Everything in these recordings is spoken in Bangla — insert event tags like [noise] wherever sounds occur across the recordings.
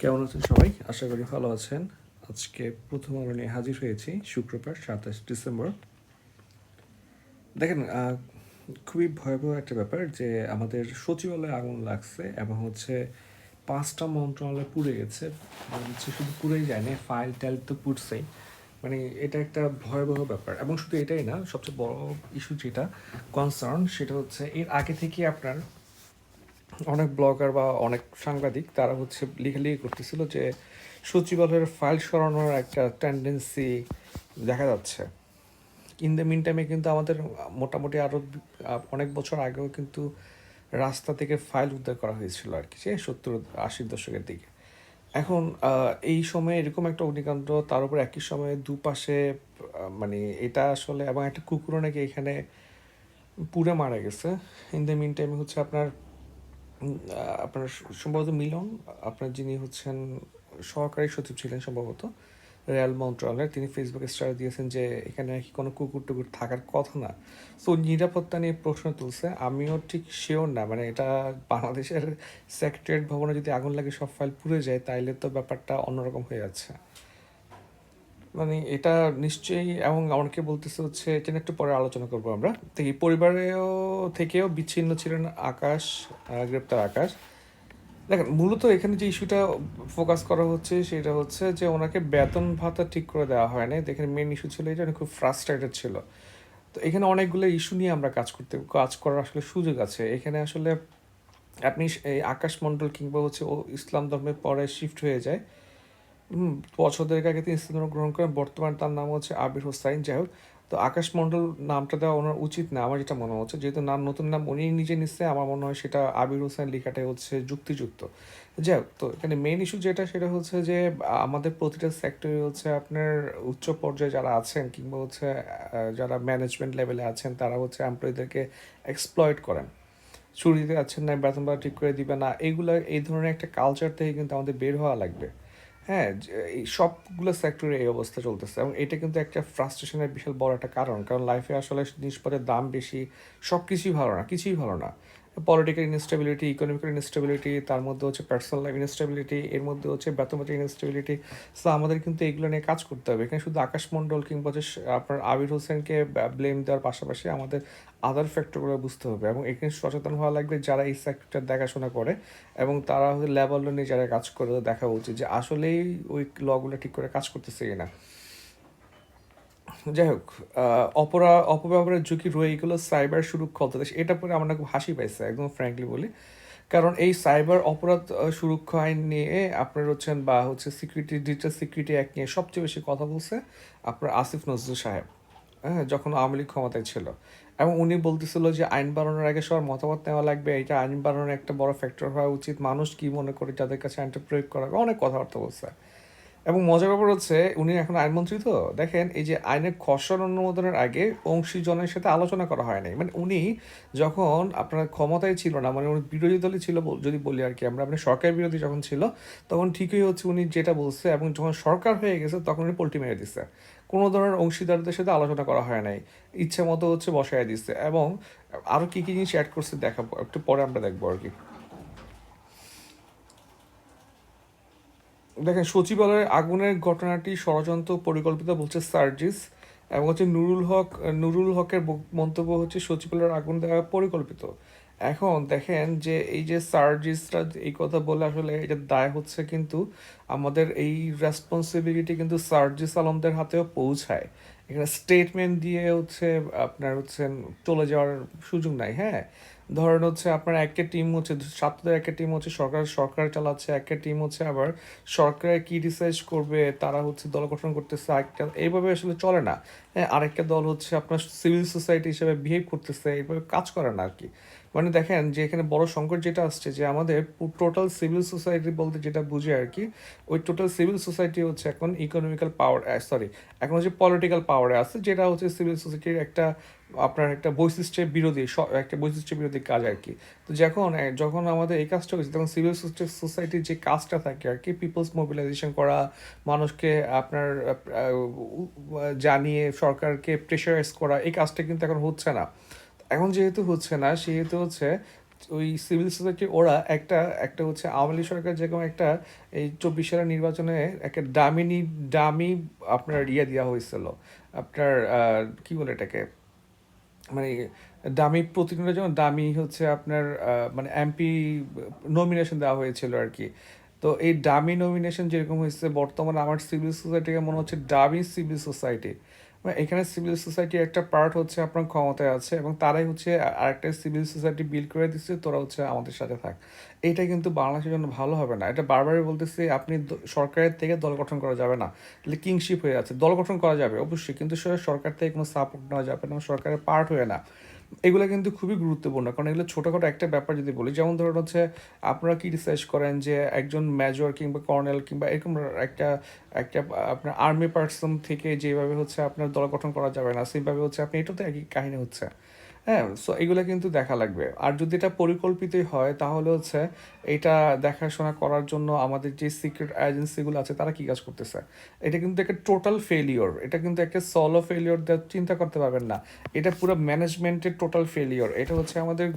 কেমন আছেন সবাই? আশা করি ভালো আছেন। আজকে প্রথম আলো নিয়ে হাজির হয়েছি, শুক্রবার, সাতাশ ডিসেম্বর। দেখেন খুবই ভয়াবহ একটা ব্যাপার যে আমাদের সচিবালয়ে আগুন লাগছে এবং হচ্ছে পাঁচটা মন্ত্রণালয় পুড়ে গেছে। হচ্ছে শুধু পুড়েই যায়নি, ফাইল টাইল তো পুড়ছেই। মানে এটা একটা ভয়াবহ ব্যাপার। এবং শুধু এটাই না, সবচেয়ে বড় ইস্যু যেটা কনসার্ন সেটা হচ্ছে এর আগে থেকে আপনার অনেক ব্লগার বা অনেক সাংবাদিক, তারা হচ্ছে লিখালিখি করতেছিল যে সচিবালয়ের ফাইল সরানোর একটা টেন্ডেন্সি দেখা যাচ্ছে। ইন দ্য মিন টাইমে কিন্তু আমাদের মোটামুটি আরও অনেক বছর আগেও কিন্তু রাস্তা থেকে ফাইল উদ্ধার করা হয়েছিল আর কি যে সত্তর আশির দশকের দিকে। এখন এই সময়ে এরকম একটা অগ্নিকাণ্ড, তার উপর একই সময়ে দুপাশে মানে এটা আসলে, এবং একটা কুকুরও নাকি এখানে পুড়ে মারা গেছে। ইন দ্য মিন টাইমে হচ্ছে আপনার আপনার সম্ভবত মিলন, আপনার যিনি হচ্ছেন সহকারী সচিব ছিলেন সম্ভবত রেল মন্ত্রণালয়ের, তিনি ফেসবুকে স্টার দিয়েছেন যে এখানে নাকি কোনো কুকুর টুকুর থাকার কথা না। তো নিরাপত্তা নিয়ে প্রশ্ন তুলছে, আমিও ঠিক শিওর না মানে এটা বাংলাদেশের সেক্রেটারিয়েট ভবনে যদি আগুন লাগে সব ফাইল পুড়ে যায়, তাইলে তো ব্যাপারটা অন্যরকম হয়ে যাচ্ছে। মানে এটা নিশ্চয়ই, এবং অনেকে বলতেছে হচ্ছে, এটা একটু পরে আলোচনা করব আমরা। তো এই পরিবারেও থেকেও বিচ্ছিন্ন ছিলেন আকাশ গ্রেপ্তার আকাশ। দেখেন, মূলত এখানে যে ইস্যুটা ফোকাস করা হচ্ছে, সেটা হচ্ছে যে ওনাকে বেতন ভাতা ঠিক করে দেওয়া হয় না দেখেন মেন ইস্যু ছিল এটা খুব ফ্রাস্ট্রেটেড ছিল। তো এখানে অনেকগুলো ইস্যু নিয়ে আমরা কাজ করতে, কাজ করার আসলে সুযোগ আছে। এখানে আসলে আপনি এই আকাশ মণ্ডল কিংবা হচ্ছে ও ইসলাম ধর্মের পরে শিফট হয়ে যায়। হুম বছরদের আগে তিনি ইসলাম গ্রহণ করেন। বর্তমানে তার নাম হচ্ছে আবির হোসাইন। যাই হোক, তো আকাশ মণ্ডল নামটা দেওয়া ওনার উচিত না, আমার যেটা মনে হচ্ছে। যেহেতু নাম, নতুন নাম উনি নিজে নিচ্ছে, আমার মনে হয় সেটা আবির হোসেন লেখাটাই হচ্ছে যুক্তিযুক্ত। যাই হোক, তো এখানে মেন ইস্যু যেটা, সেটা হচ্ছে যে, আমাদের প্রতিটা সেক্টরে হচ্ছে আপনার উচ্চ পর্যায়ে যারা আছেন কিংবা হচ্ছে যারা ম্যানেজমেন্ট লেভেলে আছেন, তারা হচ্ছে এমপ্লয়ীদেরকে এক্সপ্লয়েট করেন। ছুরি দিতে যাচ্ছেন না, বেতন ঠিক করে দিবে না এইগুলো এই ধরনের একটা কালচার থেকে কিন্তু আমাদের বের হওয়া লাগবে। হ্যাঁ এই সবগুলো সেক্টরে এই অবস্থা চলতেছে এবং এটা কিন্তু একটা ফ্রাস্ট্রেশনের বিশাল বড় একটা কারণ। কারণ লাইফে আসলে জিনিসপত্রের দাম বেশি সব কিছুই ভালো না, কিছুই ভালো না। পলিটিক্যাল ইনস্টেবিলিটি ইকোনমিক্যাল ইনস্টেবিলিটি তার মধ্যে হচ্ছে পার্সোনাল লাইফ ইনস্টেবিলিটি এর মধ্যে হচ্ছে বেতনবাজার ইনস্টেবিলিটি সো আমাদের কিন্তু এগুলো নিয়ে কাজ করতে হবে। এখানে শুধু আকাশ মণ্ডল কিংবা হচ্ছে আপনার আবির হোসেনকে ব্লেম দেওয়ার পাশাপাশি আমাদের আদার ফ্যাক্টরগুলো বুঝতে হবে। এবং এখানে সচেতন হওয়া লাগবে যারা এই সেক্টরটা দেখাশোনা করে এবং তারা হচ্ছে লেভেল নিয়ে যারা কাজ করে দেখা উচিত যে আসলেই ওই লগুলো ঠিক করে কাজ করতেছে কিনা। যাই হোক অপরা, অপব্যবহারের ঝুঁকি রয়ে এগুলো সাইবার সুরক্ষা অধ্যাদেশ। এটা পরে আমার খুব হাসি পাইছে, একদম ফ্র্যাঙ্কলি বলি। কারণ এই সাইবার অপরাধ সুরক্ষা আইন নিয়ে আপনার হচ্ছেন বা হচ্ছে সিকিউরিটি ডিজিটাল সিকিউরিটি অ্যাক্ট নিয়ে সবচেয়ে বেশি কথা বলছে আপনার আসিফ নজরুল সাহেব হ্যাঁ যখন আওয়ামী লীগ ক্ষমতায় ছিল। এবং উনি বলতেছিল যে আইন বানানোর আগে সবার মতামত নেওয়া লাগবে, এটা আইন বানানোর একটা বড় ফ্যাক্টর হওয়া উচিত। মানুষ কি মনে করে, যাদের কাছে আইনটা প্রয়োগ করা অনেক কথাবার্তা বলছে। এবং মজার ব্যাপার হচ্ছে, উনি এখন আইনমন্ত্রী তো। দেখেন, এই যে আইনের খসড়া অনুমোদনের আগে অংশীজনের সাথে আলোচনা করা হয় নাই। মানে উনি যখন আপনার ক্ষমতায় ছিল না মানে উনি বিরোধী দলে ছিল যদি বলি আর কি আমরা মানে সরকার বিরোধী যখন ছিল, তখন ঠিকই হচ্ছে উনি যেটা বলছে এবং যখন সরকার হয়ে গেছে, তখন উনি পোল্টি মেরে দিচ্ছে কোনো ধরনের অংশীদারদের সাথে আলোচনা করা হয় নাই। ইচ্ছে মতো হচ্ছে বসায় দিচ্ছে এবং আরও কী কী জিনিস অ্যাড করছে দেখাবো, একটু পরে আমরা দেখব আর কি। দেখেন, সচিবালয়ের আগুনের ঘটনাটি ষড়যন্ত্র পরিকল্পিত বলছে সার্জিস এবং হচ্ছে নুরুল হক, নুরুল হকের মন্তব্য হচ্ছে সচিবালয়ের আগুন দেওয়া পরিকল্পিত। এখন দেখেন যে এই যে সার্জিসরা এই কথা বলে আসলে এটা দায় হচ্ছে কিন্তু আমাদের এই রেসপন্সিবিলিটি কিন্তু সার্জিস আলমদের হাতেও পৌঁছায়। এখানে স্টেটমেন্ট দিয়ে হচ্ছে আপনার হচ্ছে চলে যাওয়ার সুযোগ নাই হ্যাঁ? ধরেন হচ্ছে আপনার একটা টিম হচ্ছে, ছাত্রদের একটা টিম হচ্ছে, সরকার সরকার চালাচ্ছে, একটা টিম হচ্ছে আবার সরকারের কি রিসার্চ করবে, তারা হচ্ছে দল গঠন করতেছে একটা এইভাবে আসলে চলে না। হ্যাঁ আরেকটা দল হচ্ছে আপনার সিভিল সোসাইটি হিসেবে বিহেভ করতেছে, এইভাবে কাজ করে না আর কি। মানে দেখেন যে এখানে বড় সংকট যেটা আসছে যে আমাদের টোটাল সিভিল সোসাইটি বলতে যেটা বুঝে আর কি, ওই টোটাল সিভিল সোসাইটি হচ্ছে এখন ইকোনমিক্যাল পাওয়ার সরি এখন হচ্ছে পলিটিক্যাল পাওয়ারে আছে, যেটা হচ্ছে সিভিল সোসাইটির একটা, আপনার একটা বৈশিষ্ট্যের বিরোধী একটা বৈশিষ্ট্য বিরোধী কাজ আর কি। তো যখন যখন আমাদের এই কাজটা হয়েছে, তখন সিভিল সোসাইটির যে কাজটা থাকে আর কি পিপলস মোবিলাইজেশন করা, মানুষকে আপনার জানিয়ে সরকারকে প্রেশারাইজ করা, এই কাজটা কিন্তু এখন হচ্ছে না। এখন যেহেতু হচ্ছে না, সেহেতু হচ্ছে ওই সিভিল সোসাইটি ওরা একটা একটা হচ্ছে আওয়ামী লীগ সরকার যেরকম একটা এই চব্বিশ সালের নির্বাচনে একটা ডামিনি ডামি আপনার ইয়ে দেওয়া হয়েছিল। আপনার কি বলে এটাকে? মানে দামি প্রতিনিধির জন্য দামি হচ্ছে আপনার মানে এমপি নমিনেশন দেওয়া হয়েছিল আর কি তো এই ডামি নমিনেশন যেরকম হয়েছে, বর্তমানে আমার সিভিল সোসাইটিকে মনে হচ্ছে ডামি সিভিল সোসাইটি এখানে সিভিল সোসাইটির একটা পার্ট হচ্ছে আপনার ক্ষমতায় আছে এবং তারাই হচ্ছে আরেকটা সিভিল সোসাইটি বিল করে দিচ্ছে, তোরা হচ্ছে আমাদের সাথে থাক। এটা কিন্তু বাংলাদেশের জন্য ভালো হবে না। এটা বারবারই বলতেছি, আপনি সরকারের থেকে দল গঠন করা যাবে না। কিংশিপ হয়ে আছে দল গঠন করা যাবে, অবশ্যই। কিন্তু সরকার থেকে কোনো সাপোর্ট নেওয়া যাবে না, সরকারের পার্ট হয়ে না। এগুলো কিন্তু খুবই গুরুত্বপূর্ণ, কারণ এগুলো ছোটোখাটো একটা ব্যাপার যদি বলি। যেমন ধরুন হচ্ছে, আপনারা কি রিসার্চ করেন যে একজন মেজর কিংবা কর্নেল কিংবা এরকম একটা একটা আপনার আর্মি পার্সন থেকে যেভাবে হচ্ছে আপনার দল গঠন করা যাবে না, সেইভাবে হচ্ছে আপনি এটাতে একই কাহিনী হচ্ছে। হ্যাঁ সো এগুলো কিন্তু দেখা লাগবে। আর যদি এটা পরিকল্পিতই হয়, তাহলে হচ্ছে এটা দেখাশোনা করার জন্য আমাদের যে সিক্রেট এজেন্সিগুলো আছে, তারা কি কাজ করতেছে? এটা কিন্তু একটা টোটাল ফেলিওর এটা কিন্তু একটা সলো ফেলিওর চিন্তা করতে পারবেন না। এটা পুরো ম্যানেজমেন্টের টোটাল ফেলিওর এটা হচ্ছে আমাদের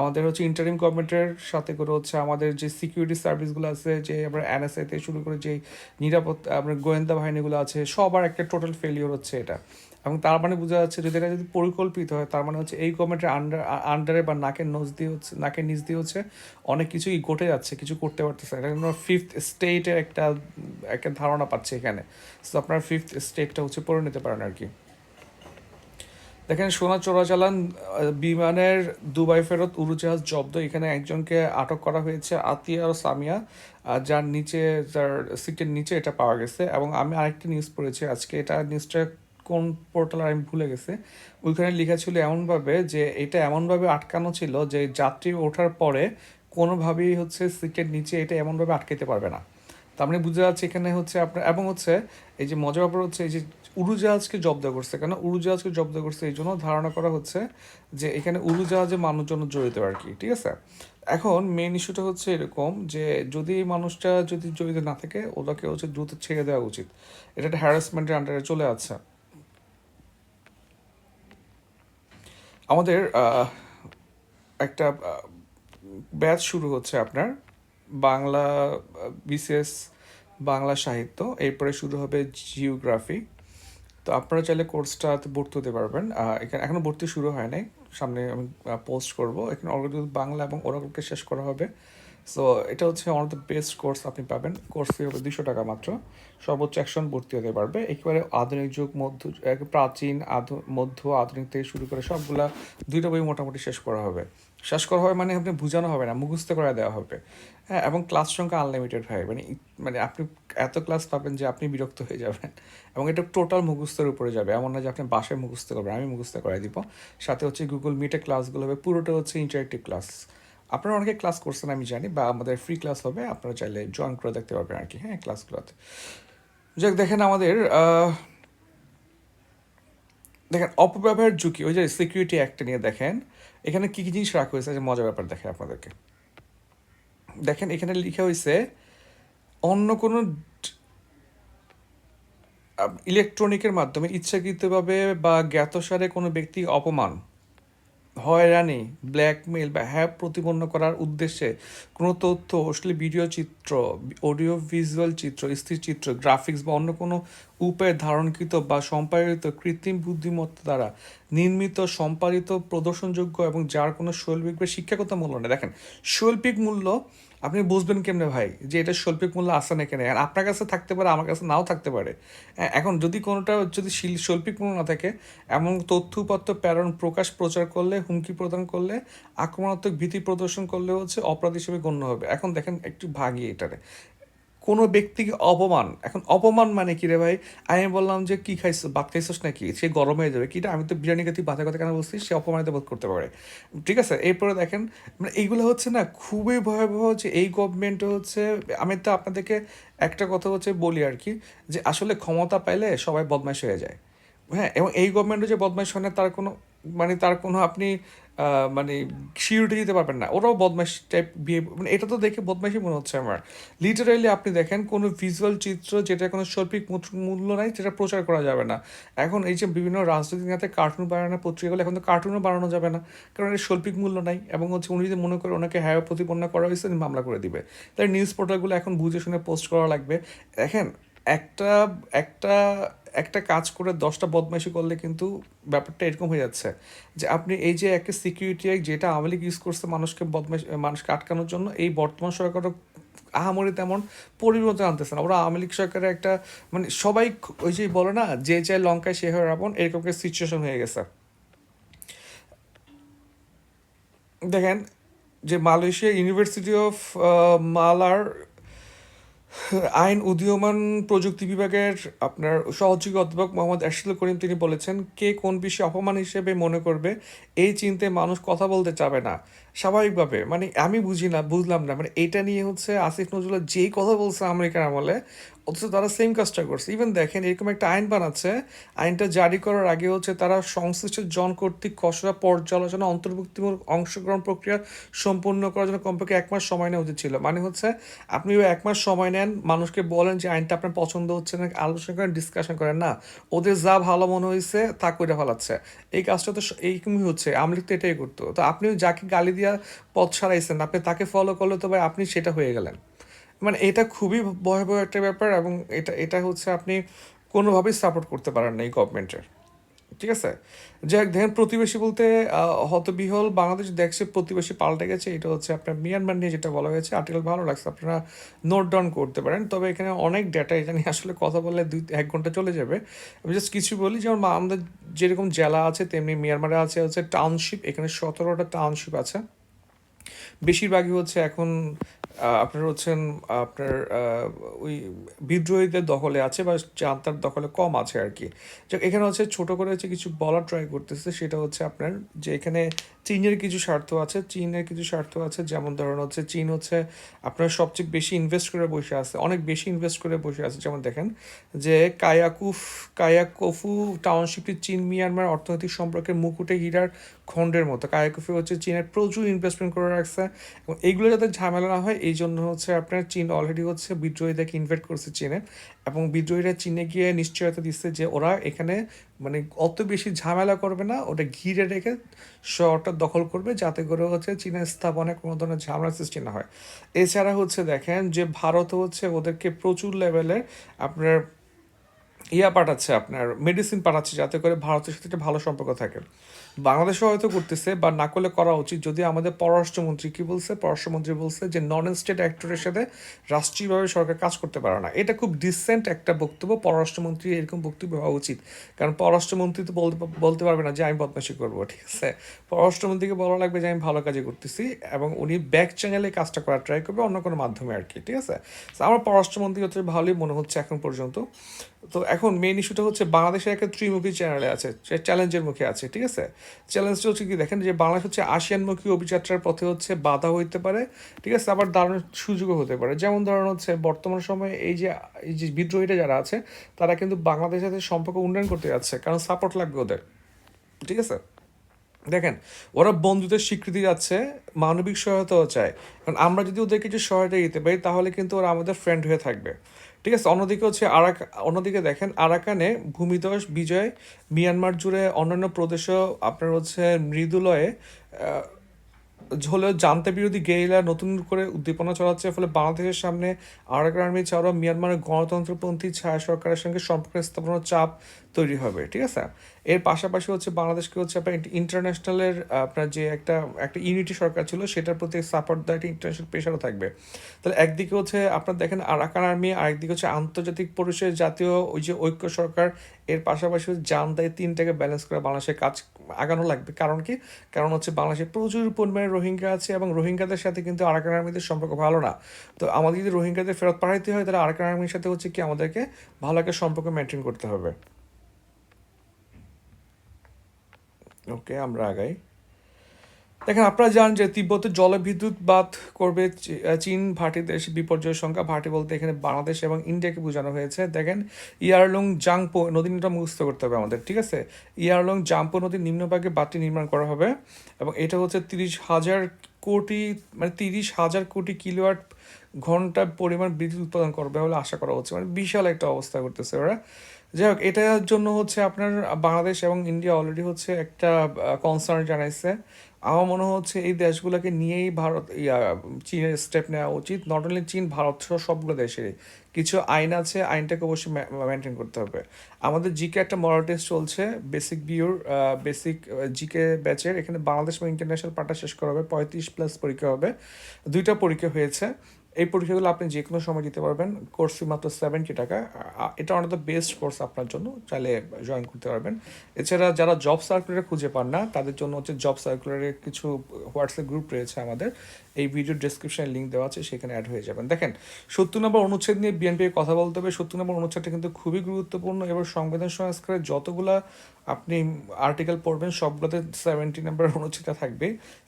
আমাদের হচ্ছে ইন্টারিম গভর্নমেন্টের সাথে করে হচ্ছে আমাদের যে সিকিউরিটি সার্ভিসগুলো আছে, যে আমরা এনএসআই থেকে শুরু করে যে নিরাপত্তা আপনার গোয়েন্দা বাহিনীগুলো আছে, সবার একটা টোটাল ফেলিওর হচ্ছে এটা। এবং তার মানে বোঝা যাচ্ছে যদি এটা যদি পরিকল্পিত হয়, তার মানে হচ্ছে এই গভর্নমেন্টের আন্ডার আন্ডারে বা নাকের নোজ দিয়ে হচ্ছে, নাকের নিচ দিয়ে হচ্ছে অনেক কিছুই ঘটে যাচ্ছে, কিছু করতে পারতেছে। এটা কিন্তু ফিফথ স্টেটের একটা একটা ধারণা পাচ্ছে এখানে। সো আপনার ফিফথ স্টেটটা হচ্ছে পড়ে নিতে পারেন আর কি। দেখেন, সোনা চোরাচালান বিমানের দুবাই ফেরত উড়োজাহাজ জব্দ। এখানে একজনকে আটক করা হয়েছে, আতিয়া ও সামিয়া যার নিচে, যার সিটের নিচে এটা পাওয়া গেছে। এবং আমি আরেকটি নিউজ পড়েছি, আজকে এটা নিউজটা কোন পোর্টাল আমি ভুলে গেছে। ওইখানে লেখা ছিল এমনভাবে যে এটা এমনভাবে আটকানো ছিল যে যাত্রী ওঠার পরে কোনোভাবেই হচ্ছে সিটের নিচে এটা এমনভাবে আটকাতে পারবে না। তার মানে বুঝতে যাচ্ছে এখানে হচ্ছে আপনার, এবং হচ্ছে এই যে মজার ব্যাপার হচ্ছে এই যে উড়োজাহাজকে জব্দ করছে, কেন উড়োজাহাজকে জব্দ করছে এই জন্য ধারণা করা হচ্ছে যে এখানে উড়োজাহাজে মানুষজন জড়িত আর কি, ঠিক আছে? এখন মেন ইস্যুটা হচ্ছে এরকম যে যদি এই মানুষটা যদি জড়িত না থাকে ওটাকে হচ্ছে দ্রুত ছেড়ে দেওয়া উচিত। এটা একটা হ্যারাসমেন্টের আন্ডারে চলে আছে আমাদের একটা ব্যাচ শুরু হচ্ছে আপনার বাংলা বিসিএস, বাংলা সাহিত্য, এরপরে শুরু হবে জিওগ্রাফি। তো আপনারা চাইলে কোর্সটা ভর্তি হতে পারবেন। এখানে এখনও ভর্তি শুরু হয় নাই। সামনে আমি পোস্ট করব। এখানে অলরেডি বাংলা এবং ওরাকলকে শেষ করা হবে। সো এটা হচ্ছে one of the best course আপনি পাবেন। কোর্স ফি হবে দুশো টাকা মাত্র। সর্বোচ্চ একশন ভর্তি হতে পারবে। একেবারে আধুনিক যুগ, মধ্য প্রাচীন, আধু, মধ্য, আধুনিক থেকে শুরু করে সবগুলা দুইটা বই মোটামুটি শেষ করা হবে। শেষ করা হবে মানে আপনি বোঝানো হবে না, মুখস্থ করে দেওয়া হবে। হ্যাঁ এবং ক্লাস সংখ্যা আনলিমিটেড হয় মানে মানে আপনি এত ক্লাস পাবেন যে আপনি বিরক্ত হয়ে যাবেন। এবং এটা টোটাল মুখস্থের উপরে যাবে। এমন না যে আপনি বাসায় মুখস্থ করবেন, আমি মুখস্থ করাই দিব। সাথে হচ্ছে গুগল মিটে ক্লাসগুলো হবে। পুরোটা হচ্ছে ইন্টারেক্টিভ ক্লাস আপনারা অনেকে ক্লাস করছেন, আমি জানি, বা আমাদের ফ্রি ক্লাস হবে, আপনারা চাইলে জয়েন করে দেখতে পারবেন আর কি হ্যাঁ ক্লাসগুলোতে যাক, দেখেন আমাদের দেখেন, অপব্যবহার ঝুঁকি, ওই যে সিকিউরিটি অ্যাক্ট নিয়ে দেখেন, এখানে কী কী জিনিস রাখা হয়েছে, যে মজার ব্যাপার দেখেন আপনাদেরকে। দেখেন, এখানে লেখা হয়েছে, অন্য কোনো ইলেকট্রনিকের মাধ্যমে ইচ্ছাকৃতভাবে বা জ্ঞাতসারে কোনো ব্যক্তি অপমান। হয়রানি ব্ল্যাকমেল বা হ্যাপ প্রতিপন্ন করার উদ্দেশ্যে কোনো তথ্য অশ্লীল ভিডিও চিত্র, অডিও ভিজুয়াল চিত্র, স্থির চিত্র, গ্রাফিক্স বা অন্য কোনো উপায়ে ধারণকৃত বা সম্পাদিত কৃত্রিম বুদ্ধিমত্তা দ্বারা নির্মিত, সম্পাদিত, প্রদর্শনযোগ্য এবং যার কোনো শৈল্পিক বা শিক্ষাগত মূল্য নেই। দেখেন, শৈল্পিক মূল্য আপনি বুঝবেন কেমনে ভাই যে এটা শৈল্পিক মূল্য আসে না কেন? আর আপনার কাছে থাকতে পারে, আমার কাছে নাও থাকতে পারে। এখন যদি কোনোটা যদি শিল- শৈল্পিক মূল্য না থাকে, এমন তথ্যপত্র প্রেরণ, প্রকাশ, প্রচার করলে, হুমকি প্রদান করলে, আক্রমণাত্মক ভীতি প্রদর্শন করলে হচ্ছে অপরাধ হিসেবে গণ্য হবে। এখন দেখেন একটু ভাগই এটারে। কোনো ব্যক্তিকে অপমান, এখন অপমান মানে কি রে ভাই? আমি বললাম যে, কি খাইছ, ভাত খাইছস নাকি? সে গরম হয়ে যাবে। কিটা? আমি তো বিরিয়ানি খাতি ভাতের কথা কেন বলছি? সে অপমানিত বোধ করতে পারে। ঠিক আছে? এরপরে দেখেন মানে এইগুলো হচ্ছে না, খুবই ভয়াবহ যে এই গভর্নমেন্ট হচ্ছে, আমি তো আপনাদেরকে একটা কথা হচ্ছে বলি আর কি, যে আসলে ক্ষমতা পাইলে সবাই বদমাইশ হয়ে যায়। হ্যাঁ এবং এই গভর্নমেন্টও যে বদমাইশ হয় না, তার কোনো মানে তার কোনো আপনি মানে সিউরিটি দিতে পারবেন না। ওরাও বদমাইশ টাইপ বিয়ে মানে এটা তো দেখে বদমাইশই মনে হচ্ছে আমার। লিটারালি আপনি দেখেন, কোনো ভিজুয়াল চিত্র যেটা কোনো শৈল্পিক মূল্য নাই, সেটা প্রচার করা যাবে না। এখন এই যে বিভিন্ন রাজনৈতিক নেতাতে কার্টুন বানানো পত্রিকাগুলো এখন তো কার্টুনও বানানো যাবে না। কারণ এর শৈল্পিক মূল্য নাই, এবং হচ্ছে উনি যদি মনে করে ওনাকে হ্যায় প্রতিপন্ন করা হয়েছে মামলা করে দিবে। তাই নিউজ পোর্টালগুলো এখন বুঝে শুনে পোস্ট করা লাগবে। দেখেন একটা একটা একটা কাজ করে দশটা বদমাইশি করলে কিন্তু ব্যাপারটা এরকম হয়ে যাচ্ছে যে আপনি এই যে একটা সিকিউরিটি যেটা আওয়ামী লীগ ইউজ করছে মানুষকে বদমাইশ, মানুষকে আটকানোর জন্য, এই বর্তমান সরকারও আহামরি তেমন পরিবর্তন আনতেছে না। ওরা আওয়ামী লীগ সরকারের একটা মানে সবাই ওই যে বলে না, যে চায় লঙ্কায় সে হয়ে রাবণ, এরকম একটা সিচুয়েশন হয়ে গেছে। দেখেন যে মালয়েশিয়া ইউনিভার্সিটি অফ মালার আইন উদীয়মান প্রযুক্তি বিভাগের আপনার সহযোগী অধ্যাপক মোহাম্মদ আশিল করিম তিনি বলেছেন, কে কোন বিষয়ে অপমান হিসেবে মনে করবে? এই চিন্তায় মানুষ কথা বলতে চাবে না। স্বাভাবিকভাবে মানে আমি বুঝি না, বুঝলাম না মানে এটা নিয়ে হচ্ছে আসিফ নজরুল্লাহ যেই কথা বলছে আমেরিকার আমলে, অথচ তারা সেম কাজটা করছে। ইভেন দেখেন, এরকম একটা আইন বানাচ্ছে, আইনটা জারি করার আগে হচ্ছে তারা সংশ্লিষ্ট জন কর্তৃক খসড়া পর্যালোচনা, অন্তর্ভুক্তিমূলক অংশগ্রহণ প্রক্রিয়া সম্পূর্ণ করার জন্য কমপক্ষে এক মাস সময় নেওয়া উচিত ছিল। মানে হচ্ছে, আপনি ওই এক মাস সময় নেন, মানুষকে বলেন যে আইনটা আপনার পছন্দ হচ্ছে না, আলোচনা করেন ডিসকাশন করেন। না, ওদের যা ভালো মনে হয়েছে, তা করে ফেলাচ্ছে। এই কাজটা তো এইরকমই হচ্ছে, আমলিক তো এটাই করতো। তো আপনি যাকে গালি দিয়া পথ ছাড়াইছেন আপনি তাকে ফলো করলে তো ভাই আপনি সেটা হয়ে গেলেন। মানে এটা খুবই ভয়াবহ একটা ব্যাপার এবং এটা এটা হচ্ছে আপনি কোনোভাবেই সাপোর্ট করতে পারেন না এই গভর্নমেন্টের ঠিক আছে? হোক, দেখেন প্রতিবেশী বলতে হতবিহল বাংলাদেশ দেখছে প্রতিবেশী পাল্টে গেছে। এটা হচ্ছে আপনার মিয়ানমার নিয়ে যেটা বলা হয়েছে। আর্টিকেল ভালো লাগছে, আপনারা নোট ডাউন করতে পারেন। তবে এখানে অনেক ডেটা এটা নিয়ে আসলে কথা বললে দুই, এক ঘণ্টা চলে যাবে। আমি জাস্ট কিছু বলি, যেমন আমাদের যেরকম জেলা আছে, তেমনি মিয়ানমারে আছে, হচ্ছে টাউনশিপ এখানে সতেরোটা টাউনশিপ আছে। বেশিরভাগই হচ্ছে এখন আপনার হচ্ছেন, আপনার ওই বিদ্রোহীদের দখলে আছে বা জান্তার দখলে কম আছে আর কি। এখানে হচ্ছে ছোট করে হচ্ছে কিছু বলার ট্রাই করতেছে, সেটা হচ্ছে আপনার যে এখানে চীনের কিছু স্বার্থ আছে, চীনের কিছু স্বার্থ আছে, যেমন ধরুন হচ্ছে চীন হচ্ছে আপনার সবচেয়ে বেশি ইনভেস্ট করে বসে আছে, অনেক বেশি ইনভেস্ট করে বসে আছে। যেমন দেখেন যে কায়াকুফ, কায়াকফু টাউনশিপটি চীন মিয়ানমার অর্থনৈতিক সম্পর্কের মুকুটে হীরার খণ্ডের মতো। কায়াকুফি হচ্ছে চীনের প্রচুর ইনভেস্টমেন্ট করে রাখছে এবং এইগুলো যাতে ঝামেলা না হয় এই জন্য হচ্ছে আপনার চীন অলরেডি হচ্ছে বিদ্রোহীদেরকে ইনভাইট করছে চীনে এবং বিদ্রোহীরা চীনে গিয়ে নিশ্চয়তা দিচ্ছে যে ওরা এখানে মানে অত বেশি ঝামেলা করবে না, ওটা ঘিরে রেখে শহরটা দখল করবে যাতে করে হচ্ছে চীনের স্থাপনে কোনো ধরনের ঝামেলার সৃষ্টি না হয়। এছাড়া হচ্ছে দেখেন যে ভারত হচ্ছে ওদেরকে প্রচুর লেভেলের আপনার ইয়া পাঠাচ্ছে, আপনার মেডিসিন পাঠাচ্ছে যাতে করে ভারতের সাথে একটা ভালো সম্পর্ক থাকে। বাংলাদেশও হয়তো করতেছে বা না করলে করা উচিত। যদি আমাদের পররাষ্ট্রমন্ত্রী কি বলছে? পররাষ্ট্রমন্ত্রী বলছে যে নন স্টেট অ্যাক্টরের সাথে রাষ্ট্রীয়ভাবে সরকার কাজ করতে পারে না। এটা খুব ডিসেন্ট একটা বক্তব্য পররাষ্ট্রমন্ত্রী এরকম বক্তব্য হওয়া উচিত। কারণ পররাষ্ট্রমন্ত্রী তো বলতে বলতে পারবে না যে, আমি বদমাশি করব ঠিক আছে? পররাষ্ট্রমন্ত্রীকে বলা লাগবে যে, আমি ভালো কাজে করতেছি এবং উনি ব্যাক চ্যানেলে কাজটা করার ট্রাই করবে অন্য কোনো মাধ্যমে আর কি, ঠিক আছে? আমার পররাষ্ট্রমন্ত্রী হচ্ছে ভালোই মনে হচ্ছে এখন পর্যন্ত। তো এখন মেন ইস্যুটা হচ্ছে বাংলাদেশের একটা ত্রিমুখী চ্যানেলে আছে চ্যালেঞ্জের মুখে আছে, ঠিক আছে? চ্যালেঞ্জটা হচ্ছে কি দেখেন যে বাংলাদেশ হচ্ছে আসিয়ানমুখী অভিযাত্রার পথে হচ্ছে বাধা হইতে পারে, ঠিক আছে? আবার দারুণ সুযোগও হতে পারে। যেমন ধরুন হচ্ছে বর্তমান সময়ে এই যে এই যে বিদ্রোহীরা যারা আছে, তারা কিন্তু বাংলাদেশের সাথে সম্পর্ক উন্নয়ন করতে যাচ্ছে, কারণ সাপোর্ট লাগবে ওদের, ঠিক আছে? দেখেন, ওরা বন্ধুদের স্বীকৃতি যাচ্ছে, মানবিক সহায়তাও চায়। কারণ আমরা যদি ওদের কিছু সহায়তা দিতে পারি, তাহলে কিন্তু ওরা আমাদের ফ্রেন্ড হয়ে থাকবে। ঠিক আছে, অন্যদিকে হচ্ছে আরাক, অন্যদিকে দেখেন আরাকানে ভূমিধস বিজয়, মিয়ানমার জুড়ে অন্যান্য প্রদেশেও আপনার হচ্ছে মৃদুলয়ে হলেও জানতে বিরোধী গেরিলা নতুন করে উদ্দীপনা চালাচ্ছে ফলে বাংলাদেশের সামনে আরাকান আর্মি ছাড়াও মিয়ানমারের গণতন্ত্রপন্থী ছায়া সরকারের সঙ্গে সম্পর্ক স্থাপনের চাপ তৈরি হবে, ঠিক আছে? এর পাশাপাশি হচ্ছে বাংলাদেশকে হচ্ছে আপনার ইন্টারন্যাশনালের আপনার যে একটা একটা ইউনিটি সরকার ছিল, সেটার প্রতি সাপোর্ট দেওয়া একটা ইন্টারন্যাশনাল প্রেশারও থাকবে। তাহলে একদিকে হচ্ছে আপনার দেখেন আরাকান আর্মি, আরেকদিকে হচ্ছে আন্তর্জাতিক পরিষদের জাতীয় ওই যে ঐক্য সরকার এর পাশাপাশি জান দায় তিনটাকে ব্যালেন্স করে বাংলাদেশের কাজ আগানো লাগবে। কারণ কি? কারণ হচ্ছে বাংলাদেশে প্রচুর পরিমাণে রোহিঙ্গা আছে এবং রোহিঙ্গাদের সাথে কিন্তু আরাকান আর্মিদের সম্পর্ক ভালো না। তো আমাদের যদি রোহিঙ্গাদের ফেরত পাঠাইতে হয়, তাহলে আরাকান আর্মির সাথে হচ্ছে কি? আমাদেরকে ভালো একটা সম্পর্ক মেনটেন করতে হবে। ওকে আমরা আগাই। দেখেন, আপনারা জানেন যে তিব্বতে জলবিদ্যুৎ বাদ করবে চীন ভাটি দেশ বিপর্যয়ের সংখ্যা। ভাটি বলতে এখানে বাংলাদেশ এবং ইন্ডিয়াকে বোঝানো হয়েছে। দেখেন, ইয়ারলং জাংপো নদী নদীটা মুখস্থ করতে হবে আমাদের, ঠিক আছে? ইয়ারলং জাংপো নদীর নিম্নভাগে বাঁধটি নির্মাণ করা হবে এবং এটা হচ্ছে তিরিশ হাজার কোটি মানে তিরিশ হাজার কোটি কিলোওয়াট ঘণ্টা পরিমাণ বিদ্যুৎ উৎপাদন করবে বলে আশা করা হচ্ছে। মানে বিশাল একটা অবস্থা করতেছে ওরা। যাই হোক, এটার জন্য হচ্ছে আপনার বাংলাদেশ এবং ইন্ডিয়া অলরেডি হচ্ছে একটা কনসার্ন জানাইছে। আমার মনে হচ্ছে এই দেশগুলোকে নিয়েই ভারত, ইয়া, চীনের স্টেপ নেওয়া উচিত। নট অনলি চীন, ভারত সহ সবগুলো দেশেরই। কিছু আইন আছে, আইনটাকে অবশ্যই মেনটেন করতে হবে। আমাদের জিকে একটা মরাল টেস্ট চলছে বেসিক বিউর বেসিক জিকে ব্যাচের এখানে বাংলাদেশ এবং ইন্টারন্যাশনাল পার্টটা শেষ করা হবে, পঁয়ত্রিশ প্লাস পরীক্ষা হবে। দুইটা পরীক্ষা হয়েছে। এই পরীক্ষাগুলো আপনি যে কোনো সময় দিতে পারবেন। কোর্স মাত্র সেভেন্টি টাকা। এটা অন দ্য বেস্ট কোর্স আপনার জন্য। চাইলে জয়েন করতে পারবেন। এছাড়া যারা জব সার্কুলার খুঁজে পান না, তাদের জন্য হচ্ছে জব সার্কুলারের কিছু হোয়াটসঅ্যাপ গ্রুপ রয়েছে আমাদের। এই ভিডিও ডেসক্রিপশনে লিঙ্ক দেওয়া আছে, সেখানে অ্যাড হয়ে যাবেন। দেখেন, সত্তর নম্বর অনুচ্ছেদ নিয়ে বিএনপি কথা বলতে হবে। সত্তর নম্বর অনুচ্ছেদটা কিন্তু খুবই গুরুত্বপূর্ণ এবং সংবিধান সংস্কারের যতগুলা আপনি আর্টিকেল পড়বেন, সবগুলোতে সেভেন্টি নাম্বার অনুচ্ছেদটা থাকবে।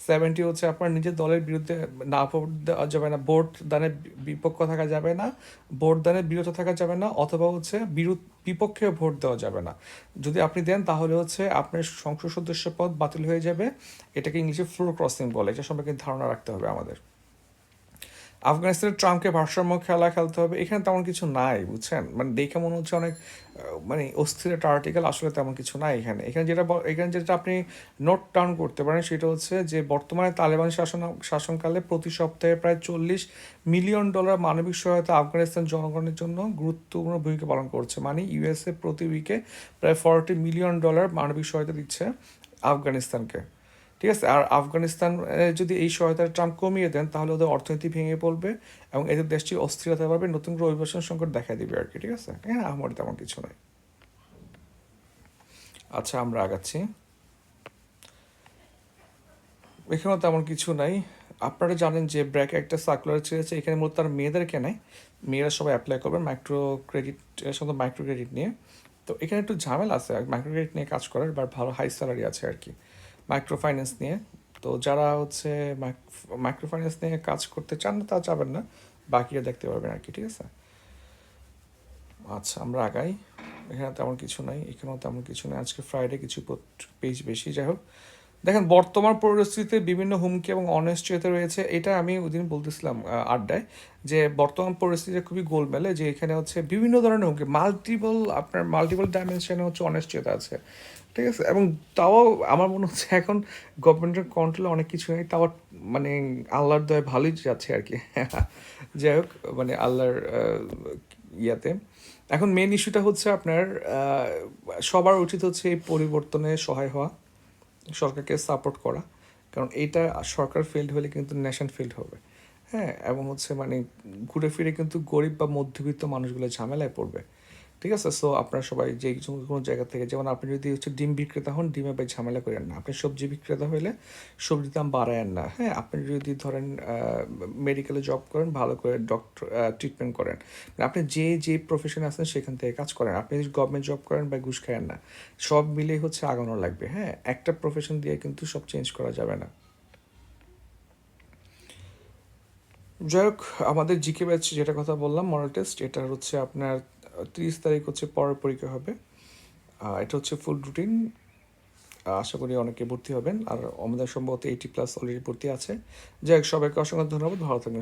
সেভেন্টি হচ্ছে আপনার নিজের দলের বিরুদ্ধে না ভোট দেওয়া যাবে না। ভোট দানের বিপক্ষ থাকা যাবে না। ভোট দানের বিরত থাকা যাবে না। অথবা হচ্ছে বিরুদ্ধ বিপক্ষে ভোট দেওয়া যাবে না। যদি আপনি দেন, তাহলে হচ্ছে আপনার সংসদ সদস্য পদ বাতিল হয়ে যাবে। এটাকে ইংলিশে ফ্লোর ক্রসিং বলে, এটা সম্পর্কে ধারণা রাখতে হবে আমাদের। আফগানিস্তানের ট্রাম্পকে ভারসাম্য খেলা খেলতে হবে, এখানে তেমন কিছু নাই, বুঝছেন? মানে দেখে মনে হচ্ছে অনেক মানে অস্থির একটা আর্টিকেল আসলে তেমন কিছু নাই এখানে। এখানে যেটা এখানে যেটা আপনি নোট ডাউন করতে পারেন সেটা হচ্ছে যে বর্তমানে তালেবান শাসন, শাসনকালে প্রতি সপ্তাহে প্রায় চল্লিশ মিলিয়ন ডলার মানবিক সহায়তা আফগানিস্তান জনগণের জন্য গুরুত্বপূর্ণ ভূমিকা পালন করছে। মানে ইউএসএ প্রতি উইকে প্রায় ফর্টি মিলিয়ন ডলার মানবিক সহায়তা দিচ্ছে আফগানিস্তানকে। ঠিক আছে? আর আফগানিস্তান যদি এই সহায়তার ট্রাম্প কমিয়ে দেন, তাহলে ওদের অর্থনীতি ভেঙে পড়বে এবং এদের দেশটি অস্থিরতা পাবে নতুন করে অভিবাসন সংকট দেখা দিবে আর কি, ঠিক আছে? হ্যাঁ আমার তেমন কিছু নয় আচ্ছা আমরা আগাচ্ছি। এখানেও তেমন কিছু নাই। আপনারা জানেন যে ব্র্যাকে একটা সার্কুলার ছেড়েছে এখানে মূলত তার মেয়েদেরকে নেয় মেয়েরা সবাই অ্যাপ্লাই করবে মাইক্রো ক্রেডিট সাথে মাইক্রো ক্রেডিট নিয়ে। তো এখানে একটু ঝামেলা আছে মাইক্রো ক্রেডিট নিয়ে কাজ করার বাট ভালো হাই স্যালারি আছে আর কি। মাইক্রো ফাইন্যান্স নিয়ে। তো যারা হচ্ছে মাইক্রো ফাইন্যান্স নিয়ে কাজ করতে চান না তা যাবেন না। বাকিরা দেখতে পারবেন আর কি, ঠিক আছে? আচ্ছা আমরা আগাই। এখানে তেমন কিছু নাই, এখানেও তেমন কিছু নাই। আজকে ফ্রাইডে কিছু পেজ বেশি, যাই হোক। দেখেন, বর্তমান পরিস্থিতিতে বিভিন্ন হুমকি এবং অনিশ্চয়তা রয়েছে, এটা আমি ওদিন বলতেছিলাম আড্ডায়, যে বর্তমান পরিস্থিতিতে খুবই গোলমেলে, যে এখানে হচ্ছে বিভিন্ন ধরনের হুমকি মাল্টিপল আপনার মাল্টিপল ডাইমেনশনে হচ্ছে অনিশ্চয়তা আছে, ঠিক আছে? এবং তাও আমার মনে হচ্ছে এখন গভর্নমেন্টের কন্ট্রোলে অনেক কিছু নেই, তাও মানে আল্লাহর দয় ভালোই যাচ্ছে আর কি। [laughs] যাই হোক মানে আল্লাহর ইয়াতে। এখন মেন ইস্যুটা হচ্ছে আপনার সবার উচিত হচ্ছে এই পরিবর্তনে সহায় হওয়া। সরকারকে সাপোর্ট করা। কারণ এটা সরকার ফেল্ড হলে কিন্তু ন্যাশন ফেল্ড হবে। হ্যাঁ এবং হচ্ছে মানে ঘুরে ফিরে কিন্তু গরিব বা মধ্যবিত্ত মানুষগুলো ঝামেলায় পড়বে। ঠিক আছে? সো আপনারা সবাই যে কোনো- জায়গা থেকে, যেমন আপনি যদি হচ্ছে ডিম বিক্রেতা হন, ডিমে ভাই ঝামেলা করেন না। আপনি সবজি বিক্রেতা হলে সবজির দাম বাড়ায়েন না হ্যাঁ? আপনি যদি ধরেন মেডিকেলে জব করেন, ভালো করে ডক্টর ট্রিটমেন্ট করেন। মানে আপনি যে যে প্রফেশনে আছেন, সেখান থেকে কাজ করেন। আপনি যদি গভর্নমেন্ট জব করেন বা ঘুষ খায়েন না। সব মিলেই হচ্ছে আগানো লাগবে হ্যাঁ? একটা প্রফেশন দিয়ে কিন্তু সব চেঞ্জ করা যাবে না। যাই হোক, আমাদের জিকে ব্যাচ যেটা কথা বললাম মরাল টেস্ট এটা হচ্ছে আপনার তিরিশ তারিখ হচ্ছে পরের পরীক্ষা হবে। এটা হচ্ছে ফুল রুটিন আশা করি অনেকে ভর্তি হবেন। আর আমাদের সম্ভবত এইটি প্লাস অলরেডি ভর্তি আছে। যাই হোক, সবাইকে অসংখ্য ধন্যবাদ। ভালো থাকবেন।